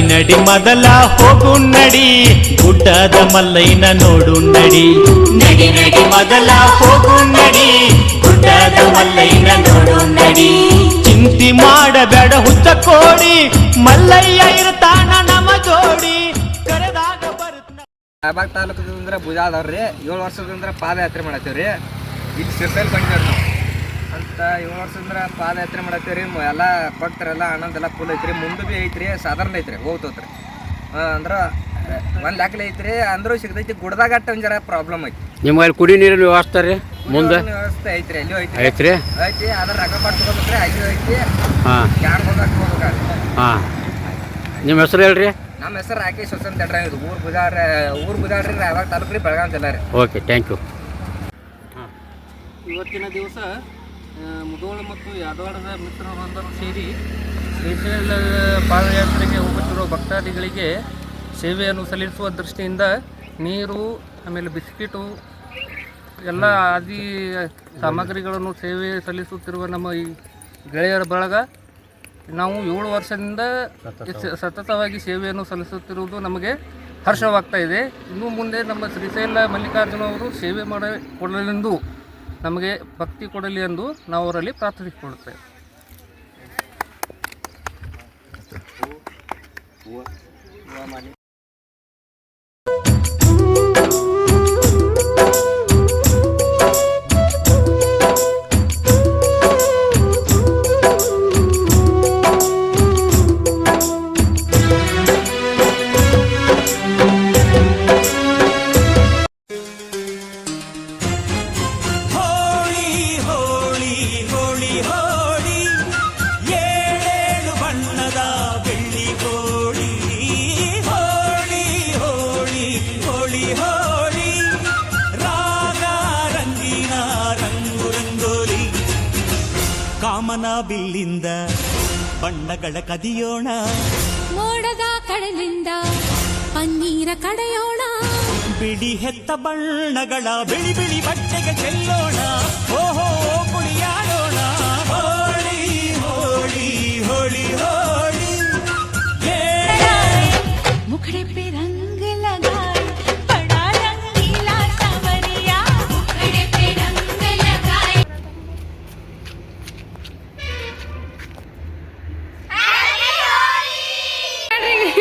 ನಡಿ ಮೊದಲ ಹೋಗು ನಡಿ. ಗುಡ್ಡದ ಮಲ್ಲೈನ ನೋಡು ನಡಿ. ನಡಿ ನಡಿ, ಮೊದಲ ಹೋಗು ನಡಿ. ಗುಡ್ಡದ ಮಲ್ಲೈನ ನೋಡು ನಡಿ. ಚಿಂತಿ ಮಾಡಬೇಡ, ಹುಚ್ಚ ಕೋಡಿ. ಮಲ್ಲಯ್ಯ ಇರ್ತಾನ ನಮ ಜೋಡಿ. ಕರೆದಾಗ ಬರುತ್ತ ರಾಯಬಾಗ್ ತಾಲೂಕದಿಂದ ಭುಜ ಅದಾವ್ರಿ ಏಳು ವರ್ಷದಿಂದ ಪಾದಯಾತ್ರೆ ಮಾಡತ್ತೀವ್ರಿ. ಇಲ್ಲಿ ಸಿರ್ಸಲ್ ಬಂದಿವ್ರಿ ನಾವು. ಅಂತ ಏಳು ಅಂದ್ರೆ ಪಾದಯಾತ್ರೆ ಮಾಡತ್ತೀವಿ ರೀ ಎಲ್ಲ ಭಕ್ತರೆಲ್ಲ ಆನಂದ ಎಲ್ಲ ಫುಲ್ ಐತ್ರಿ. ಮುಂದೆ ಭೀ ಐತ್ರಿ ಸಾಧಾರಣ ಐತ್ರಿ ಹೋಗ್ತೋತ್ರಿ. ಅಂದ್ರೆ ಒಂದು ಲೆಕ್ಕಲೆ ಐತ್ರಿ ಅಂದ್ರೂ ಸಿಗ್ತೈತಿ ಗುಡ್ದಾಗ ಒಂದ್ ಜರ ಪ್ರಾಬ್ಲಮ್ ಐತಿ. ನಿಮ್ಮ ಅಲ್ಲಿ ಕುಡಿ ನೀರಿನ ವ್ಯವಸ್ಥೆ ರೀ? ಮುಂದೆ? ವ್ಯವಸ್ಥೆ ಐತ್ರಿ ಅಲ್ಲಿ ಐತ್ರಿ. ಐತ್ರಿ? ಐತಿ ಅದ್ರ ರೊಕ್ಕ ಪಡ್ಸ್ಕೊಬೇಕ್ರಿ ಅಲ್ಲಿ ಐತಿ ಹಾಂ. ಯಾರು ಹೋಗಕ್ಕೆ ಹೋಗ್ಬೇಕಾಗ್ತದೆ ಹಾಂ. ನಿಮ್ಮ ಹೆಸರು ಹೇಳ್ರಿ? ನಮ್ಮ ಹೆಸರು ರಾಕೇಶ್ ಸ್ವಸನ್ ತಡ್ರ ಇದು ಊರು ಬುಜಾರ ಊರು ಬುದಾಡ್ರಿ ಯಾವಾಗ ತಾಲೂಕು ರೀ ಜಿಲ್ಲಾ ರೀ. ಓಕೆ ಥ್ಯಾಂಕ್ ಯು ಇವತ್ತಿನ ದಿವಸ ಆ, ಮುಧೋಳ ಮತ್ತು ಯಾದವಾಡದ ಮಿತ್ರರೊಂದರು ಸೇರಿ ಶ್ರೀಶೈಲ ಪಾದಯಾತ್ರೆಗೆ ಹೋಗುತ್ತಿರುವ ಭಕ್ತಾದಿಗಳಿಗೆ ಸೇವೆಯನ್ನು ಸಲ್ಲಿಸುವ ದೃಷ್ಟಿಯಿಂದ ನೀರು ಆಮೇಲೆ ಬಿಸ್ಕಿಟು ಎಲ್ಲ ಆದಿ ಸಾಮಗ್ರಿಗಳನ್ನು ಸೇವೆ ಸಲ್ಲಿಸುತ್ತಿರುವ ನಮ್ಮ ಈ ಗೆಳೆಯರ ಬಳಗ ನಾವು ಏಳು ವರ್ಷದಿಂದ ಸತತವಾಗಿ ಸೇವೆಯನ್ನು ಸಲ್ಲಿಸುತ್ತಿರುವುದು ನಮಗೆ ಹರ್ಷವಾಗ್ತಾ ಇದೆ. ಇನ್ನು ಮುಂದೆ ನಮ್ಮ ಶ್ರೀಶೈಲ ಮಲ್ಲಿಕಾರ್ಜುನ ಅವರು ಸೇವೆ ಮಾಡ ಕೊಡಲೆಂದು ನಮಗೆ ಭಕ್ತಿ ಕೊಡಲಿ ಎಂದು ನಾವು ಅವರಲ್ಲಿ ಪ್ರಾರ್ಥಿಸಿಕೊಳ್ಳುತ್ತೇವೆ. ಕಾಮನ ಬಿಲ್ಲಿಂದ. ಬಣ್ಣಗಳ ಕದಿಯೋಣ. ಮೋಡದ ಕಡಲಿಂದ ಪನ್ನೀರ ಕಡೆಯೋಣ. ಬಿಳಿ ಹೆತ್ತ ಬಣ್ಣಗಳ ಬಿಳಿ ಬಿಳಿ ಬಟ್ಟೆಗೆ ಚೆಲ್ಲೋಣ.